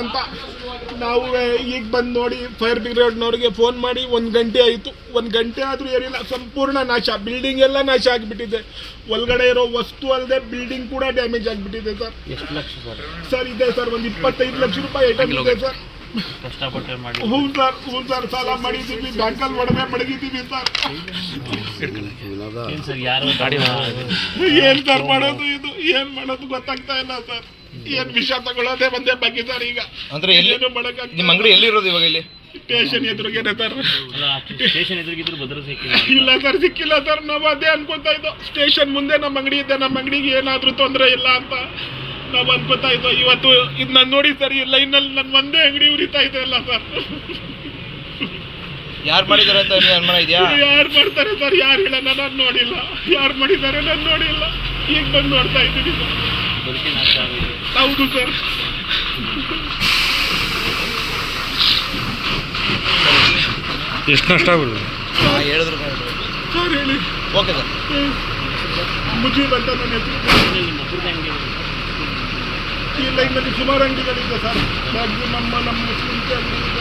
ಅಂತ ನಾವು ಈಗ ಬಂದು ನೋಡಿ ಫೈರ್ ಬ್ರಿಗೇಡ್ನವ್ರಿಗೆ ಫೋನ್ ಮಾಡಿ ಒಂದು ಗಂಟೆ ಆಯಿತು. ಒಂದು ಗಂಟೆ ಆದರೂ ಏನಿಲ್ಲ ಸಂಪೂರ್ಣ ನಾಶ. ಬಿಲ್ಡಿಂಗ್ ಎಲ್ಲ ನಾಶ ಆಗಿಬಿಟ್ಟಿದೆ. ಒಳಗಡೆ ಇರೋ ವಸ್ತು ಅಲ್ಲದೆ ಬಿಲ್ಡಿಂಗ್ ಕೂಡ ಡ್ಯಾಮೇಜ್ ಆಗಿಬಿಟ್ಟಿದೆ ಸರ್ ಎಷ್ಟು ಲಕ್ಷ ಸರ್ ಸರ್ ಇದೆ ಸರ್ ಒಂದು ಇಪ್ಪತ್ತೈದು ಲಕ್ಷ ರೂಪಾಯಿ ಐಟಮ್ ಇದೆ ಸರ್ ಕಷ್ಟಪಟ್ಟು ಮಾಡಿ ಹ್ಞೂ ಸರ್ ಹ್ಞೂ ಸರ್ ಸಾಲ ಮಾಡಿದ್ದೀವಿ. ಬ್ಯಾಂಕಲ್ಲಿ ಒಡವೆ ಮಡಗಿದ್ದೀವಿ ಸರ್ ಏನು ಸರ್ ಯಾರು ಗಾಡಿ ಏನ್ ಸರ್ ಮಾಡೋದು ಇದು? ಏನು ಮಾಡೋದು ಗೊತ್ತಾಗ್ತಾ ಇಲ್ಲ ಸರ್ ಏನ್ ವಿಷ ತಗೊಳ್ಳೋದೇ ಒಂದೇ ಬಗ್ಗೆ ಸರ್ ಈಗ. ಅಂದ್ರೆ ಎಲ್ಲಿ ಏನು ನಿಮ್ಮ ಅಂಗಡಿ ಎಲ್ಲಿರೋದು ಇವಾಗ ಇಲ್ಲಿ? ಸ್ಟೇಷನ್ ಎದುರಿಗೇನೆ ಸರ್. ಸ್ಟೇಷನ್ ಎದುರಿಗಿದ್ರು ಭದ್ರತೆ ಸಿಕ್ಕಿಲ್ಲ ಇಲ್ಲ ಸರ್ ಸಿಕ್ಕಿಲ್ಲ ಸರ್. ನಾವು ಅದೇ ಅನ್ಕೊತಾ ಇದ್ದೋ ಸ್ಟೇಷನ್ ಮುಂದೆ ನಮ್ಮ ಅಂಗಡಿ ಇದೆ. ನಮ್ಮ ಅಂಗಡಿಗೆ ಏನಾದ್ರೂ ತೊಂದರೆ ಇಲ್ಲ ಅಂತ ನಾವು ಅನ್ಕೋತಾ ಇದ್ದೋ ಇವತ್ತು ಇದು ನಾನು ನೋಡಿ ಸರ್ ಈ ಲೈನಲ್ಲಿ ನನ್ನ ಒಂದೇ ಅಂಗಡಿ ಉರಿತಾ ಇದೆ ಅಲ್ಲ ಸರ್. ಯಾರು ಮಾಡಿದಾರೆ ಅಂತ ಏನ್ ಅನುಮಾನ ಇದೆಯಾ? ಯಾರು ಮಾಡ್ತಾರೆ ಸರ್? ಯಾರು ಹೇಳೋಣ ನಾನು ನೋಡಿಲ್ಲ. ಯಾರು ಮಾಡಿದ್ದಾರೆ? ನಾನು ನೋಡಿಲ್ಲ. ಈಗ ಬಂದು ನೋಡ್ತಾ ಇದ್ದೀನಿ ಸರ್. ಬದುಕಿ ನಾಶ ಆಗಿದೆ ಹೌದು ಸರ್. ಎಷ್ಟು ನಷ್ಟ ಆಗ್ಬಿಡ್ತು? ಹೇಳಿದ್ರು ಸರ್ ಹೇಳಿ. Okay sir. ಮುಜೀಬ್ ಅಂತ ನನ್ನ ಹೆಸರು ಈ ಲೈನಲ್ಲಿ ಸುಮಾರು ಅಂಗಡಿಗಳಿದೆ ಸರ್. ಮ್ಯಾಕ್ಸಿಮಮ್ ನಮ್ಮ ಮುಸ್ಲಿಮ್ಸ್ ಅಂಗಡಿ